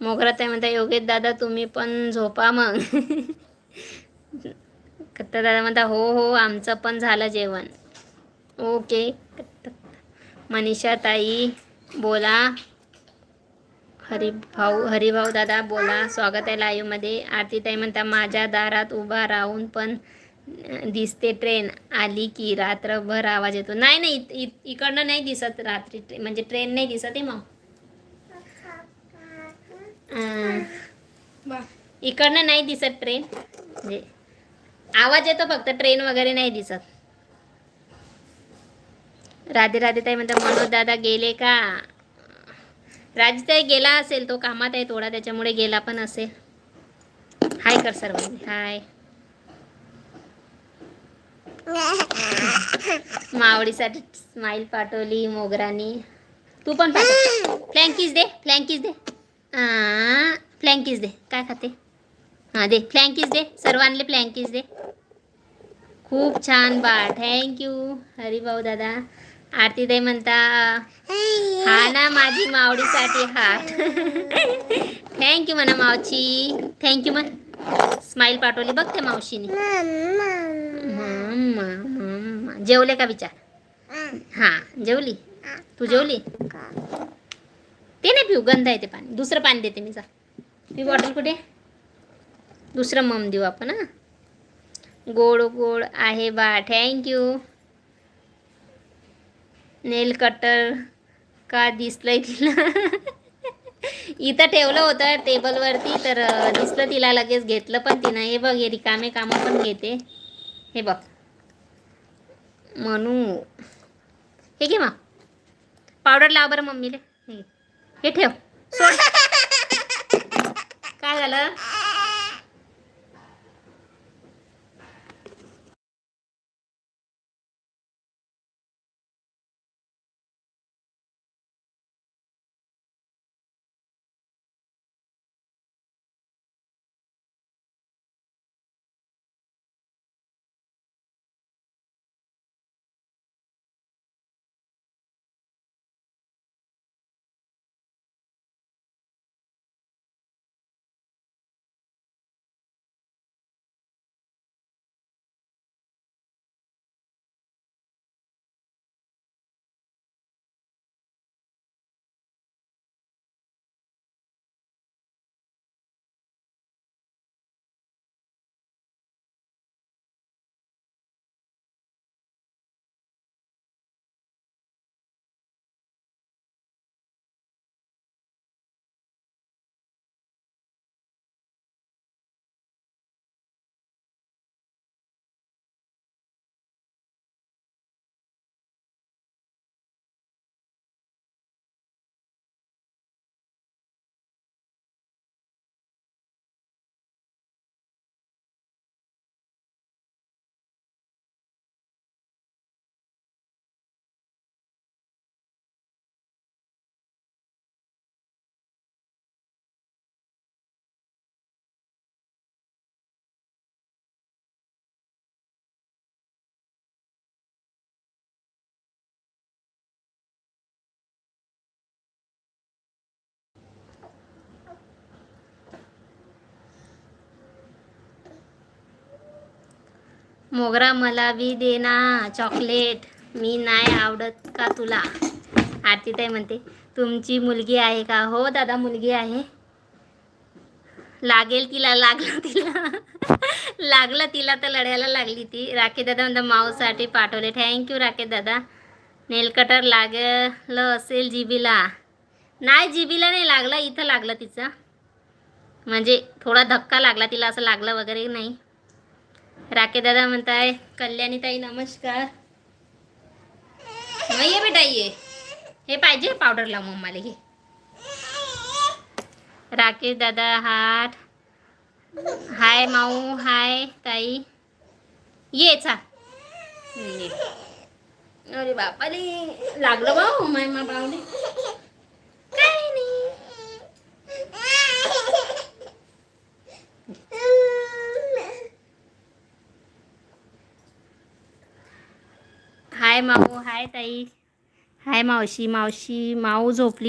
मोगरा ताई म्हणता योगेश दादा तुम्ही पण झोपा मग. कत्ता दादा म्हणता हो हो आमचं पण झालं जेवण. ओके. मनीषा ताई बोला. हरी भाऊ हरिभाऊ दादा बोला. स्वागत आहे लाईव्हमध्ये आरती ताई म्हणता माझ्या दारात उभा राहून पण दिसते ट्रेन आली की रात्रभर आवाज येतो. नाही नाही इकडनं नाही दिसत रात्री ट्रेन म्हणजे ट्रेन नाही दिसत आहे मग. इकडनं नाही दिसत ट्रेन. म्हणजे आवाज येतो फक्त ट्रेन वगैरे नाही दिसत. राधे राधे ताई म्हणता मनोज दादा गेले का? राजताई गेला असेल तो कामात आहे थोडा त्याच्यामुळे गेला पण असेल. हाय कर सर्वांनी हाय मावडीसाठी स्माईल पाठवली मोगरानी. तू पण पाठव फ्लँकीज दे फ्लँकीज दे. फ्लँकीज दे. काय खाते? हां दे. फ्लँकीज दे. सर्वांले फ्लँकीज दे. खूप छान बा थँक्यू हरिभाऊ दादा. आरती दे म्हणता हा ना माझी मावडीसाठी हात. थँक्यू म्हणा मावची थँक्यू म्हण. स्माईल पाठवली बघते मावशीने. जेवले का विचार? हां जेवली? तू जेवली? ते नाही पिऊ गंध आहे ते पाणी. दुसरं पाणी देते मी जा. ती बॉटल कुठे? दुसरं मम देऊ आपण हां. गोड गोड आहे बा. थँक्यू नेल कटर का दिसलंय तिला? इथं ठेवलं होतं टेबलवरती तर दिसलं तिला लगेच घेतलं पण तिनं. हे बघ हे रिकामे कामं पण घेते. हे बघ. म्हणू हे घे मग. पावडर लाव बरं मम्मीले. हे. हे ठेव. सोड. काय झालं? मोगरा मला बी दे ना चॉकलेट मी नाही आवडत का तुला? आरतीताई म्हणते तुमची मुलगी आहे का? हो दादा मुलगी आहे. लागेल तिला लागलं तिला. लागलं तिला तर लढायला लागली ती. राकेश दादा म्हणता माऊसाठी पाठवले. थँक्यू राकेश दादा. नेलकटर लागलं असेल जिबीला. नाही जिबीला नाही लागलं इथं लागलं तिचं. म्हणजे थोडा धक्का लागला तिला असं लागलं वगैरे नाही. राके दादा म्हणताय कल्याणीताई नमस्कार. ये बेटा ये. हे पाहिजे पावडर लाव मम्माला घे. राकेश दादा हाट. हाय माऊ हाय ताई. ये चा. अरे बापाले लागलं भाऊ माय मा बावले हाय माऊ हाय ताई. हाय मावशी मावशी माऊ झोपली